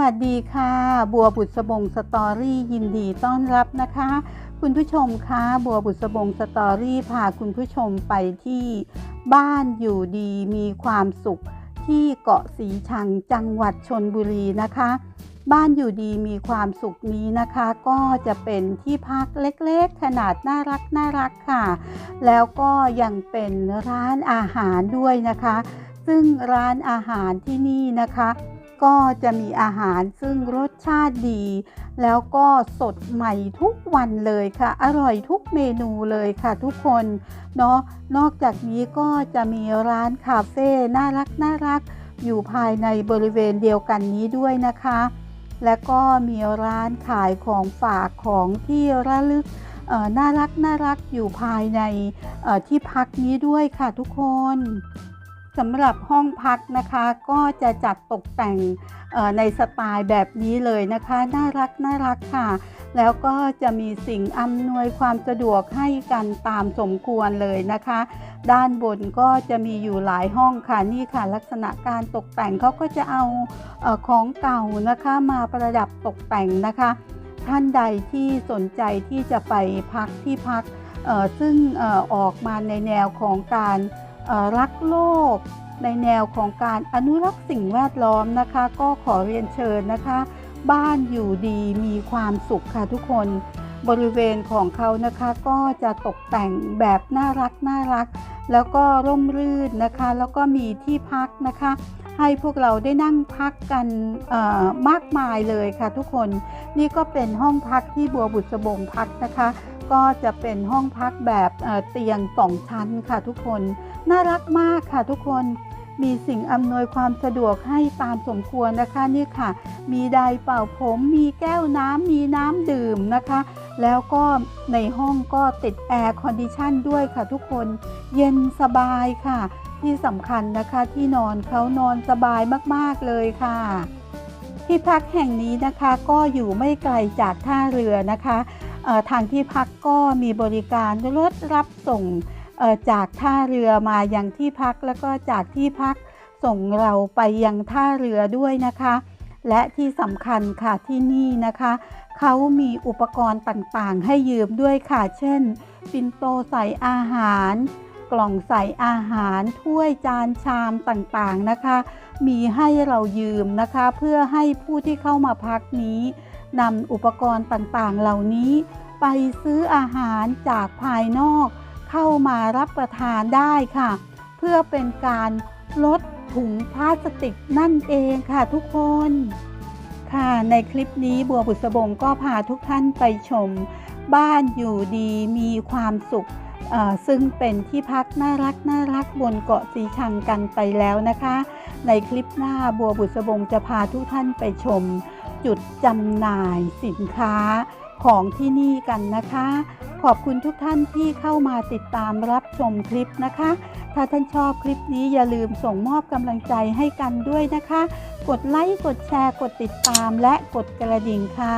วัสดีค่ะ บัวบุษบงสตอรี่ยินดีต้อนรับนะคะ คุณผู้ชมคะบัวบุษบงสตอรี่พาคุณผู้ชมไปที่บ้านอยู่ดีมีความสุขที่เกาะสีชังจังหวัดชนบุรีนะคะ บ้านอยู่ดีมีความสุขนี้นะคะ ก็จะเป็นที่พักเล็กๆ ขนาดน่ารักน่ารักค่ะ แล้วก็ยังเป็นร้านอาหารด้วยนะคะ ซึ่งร้านอาหารที่นี่นะคะ ก็จะมีอาหารซึ่งรสชาติดี แล้วก็สดใหม่ทุกวันเลยค่ะ อร่อยทุกเมนูเลยค่ะทุกคนเนาะนอกจากนี้ก็จะมีร้านคาเฟ่น่ารักน่ารักอยู่ภายในบริเวณเดียวกันนี้ด้วยนะคะ และก็มีร้านขายของฝากของที่ระลึกน่ารักน่ารักอยู่ภายในที่พักนี้ด้วยค่ะทุกคน สำหรับห้องพักนะคะก็จะจัดตกแต่งในสไตล์แบบนี้เลยนะคะ น่ารักน่ารักค่ะ แล้วก็จะมีสิ่งอำนวยความสะดวกให้กันตามสมควรเลยนะคะ ด้านบนก็จะมีอยู่หลายห้องค่ะนี่ค่ะ ลักษณะการตกแต่งเขาก็จะเอาของเก่านะคะมาประดับตกแต่งนะคะ ท่านใดที่สนใจที่จะไปพักที่พักซึ่งออกมาในแนวของการ รักโลก ในแนวของการอนุรักษ์สิ่งแวดล้อมนะคะ ก็ขอเรียนเชิญนะคะ บ้านอยู่ดีมีความสุขค่ะทุกคนบริเวณของเขานะคะก็จะตกแต่งแบบน่ารักน่ารัก แล้วก็ร่มรื่นนะคะ แล้วก็มีที่พักนะคะ ให้พวกเราได้นั่งพักกันมากมายเลยค่ะทุกคนนี่ก็เป็นห้องพักที่บัวบุษบงพักนะคะ ก็จะเป็นห้องพักแบบเเตียงสองชั้นค่ะทุกคน น่ารักมากค่ะทุกคนมีสิ่งอำนวยความสะดวกให้ตามสมควรนะคะนี่ค่ะ มีไดร์เป่าผม มีแก้วน้ำมีน้ำดื่มนะคะ แล้วก็ในห้องก็ติดแอร์คอนดิชันด้วยค่ะทุกคน เย็นสบายค่ะ ที่สำคัญนะคะที่นอนเขานอนสบายมากๆเลยค่ะ ที่พักแห่งนี้นะคะก็อยู่ไม่ไกลจากท่าเรือนะคะทางที่พักก็มีบริการรถรับส่งจากท่าเรือมายังที่พักแล้วก็จากที่พักส่งเราไปยังท่าเรือด้วยนะคะ และที่สำคัญค่ะที่นี่นะคะ เขามีอุปกรณ์ต่างๆ ให้ยืมด้วยค่ะ เช่น ปินโตใส่อาหาร กล่องใส่อาหารถ้วยจานชามต่างๆนะคะ มีให้เรายืมนะคะ เพื่อให้ผู้ที่เข้ามาพักนี้นำอุปกรณ์ต่างๆ เหล่านี้ ไปซื้ออาหารจากภายนอก เข้ามารับประทานได้ค่ะ เพื่อเป็นการลดถุงพลาสติกนั่นเองค่ะทุกคนค่ะในคลิปนี้บัวบุษบงก็พาทุกท่านไปชม บ้านอยู่ดีมีความสุข ซึ่งเป็นที่พักน่ารักน่ารักบนเกาะสีชังกันไปแล้วนะคะ ในคลิปหน้าบัวบุษบงจะพาทุกท่านไปชม จุดจำหน่ายสินค้าของที่นี่กันนะคะ ขอบคุณทุกท่านที่เข้ามาติดตามรับชมคลิปนะคะ ถ้าท่านชอบคลิปนี้อย่าลืมส่งมอบกำลังใจให้กันด้วยนะคะ กดไลค์กดแชร์ กดติดตามและกดกระดิ่งค่ะ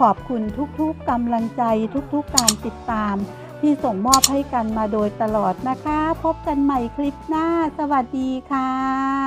ขอบคุณทุกๆกำลังใจทุกๆการติดตาม ที่ส่งมอบให้กันมาโดยตลอดนะคะ พบกันใหม่คลิปหน้า สวัสดีค่ะ